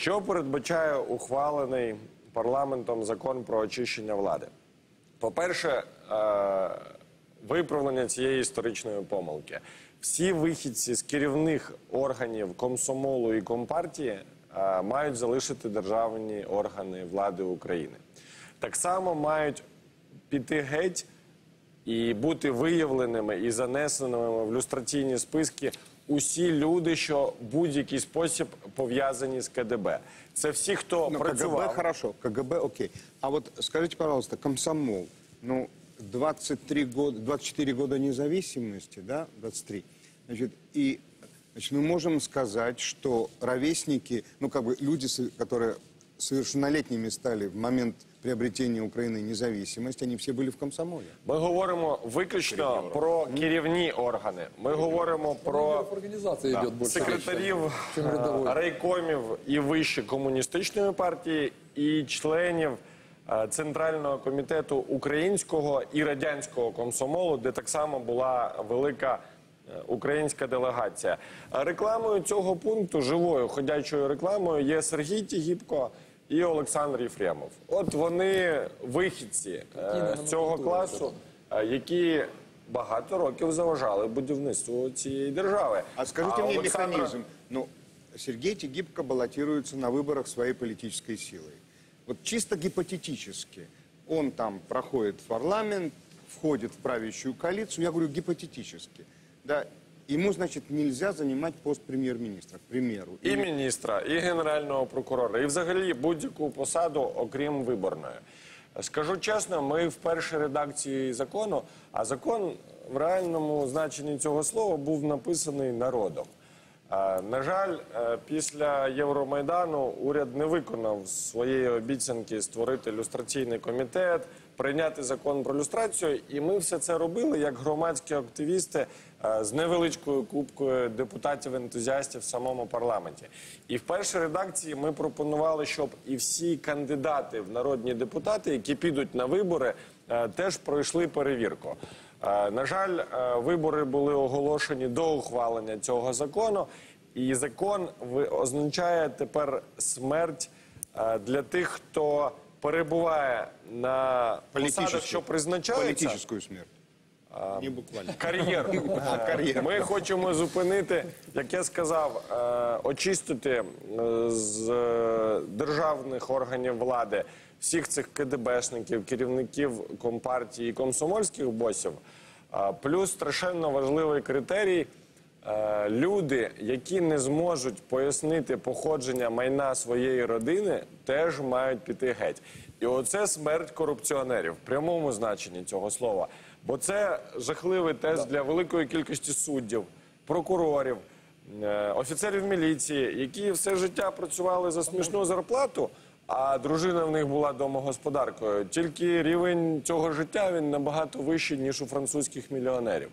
Що передбачає ухвалений парламентом закон про очищення влади? По-перше, е, виправлення цієї історичної помилки. Всі вихідці з керівних органів комсомолу і компартії е, мають залишити державні органи влади України. Так само мають піти геть і бути виявленими і занесеними в люстраційні списки усі люди, що в будь-який спосіб пов'язані з КДБ. Це всі, хто Ну, працював. КГБ хорошо, КГБ окей. А вот скажите, пожалуйста, комсомол, ну, 23 года, 24 года независимости, да, 23, значит, и значит, мы можем сказать, что ровесники, ну, как бы люди, с- которые совершеннолетними стали в момент приобретения Украины независимости, они все были в комсомоле. Ми говоримо виключно про керівні органи. Ми говоримо про Организация идет больше. секретарів рядовой. е, райкомів і вище комуністичної партії, і членів е, Центрального комітету українського і радянського комсомолу, де так само була велика е, українська делегація. Рекламою цього пункту живою ходячою рекламою є Сергій Тігіпко. І Олександр Єфремов. От вони вихідці е, з цього класу, е, які багато років заважали будівництву цієї держави. А скажите мне Олександра- механизм. Ну, Сергей Тегибко баллотируется на выборах своей политической силой. Вот чисто гипотетически. Он там проходит в парламент, входит в правящую коалицию. Я говорю гипотетически. Да, ему, значит, нельзя занимать пост премьер-министра, к примеру. і міністра, і генерального прокурора, і взагалі будь-яку посаду, окрім виборної. Скажу чесно, ми в першій редакції закону, а закон в реальному значенні цього слова був написаний народом. Е, На жаль, е, після Євромайдану уряд не виконав своєї обіцянки створити люстраційний комітет, прийняти закон про люстрацію, і ми все це робили як громадські активісти е, з невеличкою кубкою депутатів-ентузіастів в самому парламенті. І в першій редакції ми пропонували, щоб і всі кандидати в народні депутати, які підуть на вибори, теж пройшли перевірку. Е, На жаль, е, вибори були оголошені до ухвалення цього закону, і закон означає тепер смерть е, для тих, хто перебуває на посадах, що призначаються. Політичну смерть. Не буквально. Кар'єру. А, кар'єру. Ми хочемо зупинити, як я сказав, е, очистити е, з е, державних органів влади всіх цих КДБшників, керівників компартії і комсомольських босів. Плюс страшенно важливий критерій. Люди, які не зможуть пояснити походження майна своєї родини, теж мають піти геть. І оце смерть корупціонерів в прямому значенні цього слова. Бо це жахливий тест для великої кількості суддів, прокурорів, е, офіцерів міліції, які все життя працювали за смішну зарплату, а дружина в них була домогосподаркою. Тільки рівень цього життя він набагато вищий, ніж у французьких мільйонерів.